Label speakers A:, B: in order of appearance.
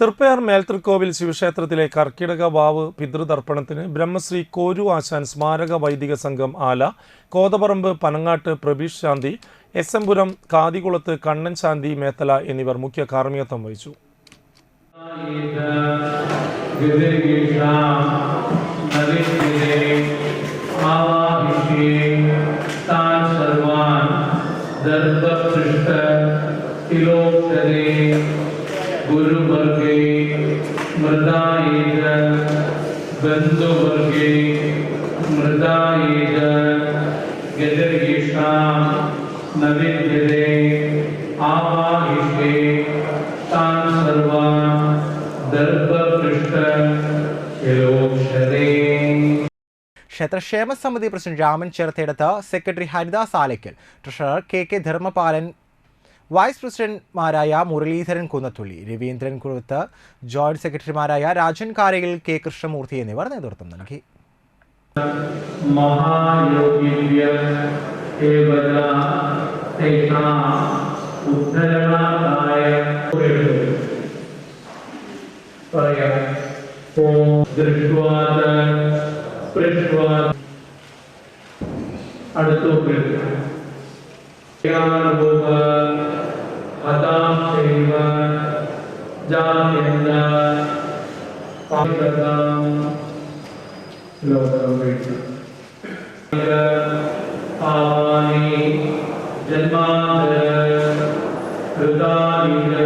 A: തൃപ്പയാർ മേൽത്തൃക്കോവിൽ ശിവക്ഷേത്രത്തിലെ കർക്കിടക വാവ് പിതൃതർപ്പണത്തിന് ബ്രഹ്മശ്രീ കോരു ആശാൻ സ്മാരക വൈദിക സംഘം ആല കോതപറമ്പ് പനങ്ങാട്ട് പ്രഭീഷ് ശാന്തി എസ് എം പുരം കാതികുളത്ത് കണ്ണൻ ശാന്തി മേത്തല എന്നിവർ മുഖ്യ കാർമ്മികത്വം വഹിച്ചു.
B: സർവാൻ ಗುರುವರ್ಗೆ ಮೃದಾಯಿದ ಬಂಧುವರ್ಗೆ ಮೃದಾಯಿದ ಗದರ್ಗೇಷಾಂ ನವಿದ್ಯದೆ ಆವಾಹಿಷೆ ತಾನ್ ಸರ್ವಾನ್ ದರ್ಭಪೃಷ್ಟ ಶಿರೋಕ್ಷರೇ
C: ക്ഷേത്രക്ഷേമ സമിതി president Raman ചേർത്തയിടത്ത് secretary Haridas Alaykkal treasurer K K Dharmapalan vice പ്രസിഡന്റ്മാരായ Muraleedharan Kunnathully Raveendran Kuruth joint സെക്രട്ടറിമാരായ രാജൻ കാരയിൽ കെ കൃഷ്ണമൂർത്തി എന്നിവർ നേതൃത്വം നൽകി.
B: പറയാം. അടുത്തോട്ട് जन्मान्तर हृदानीर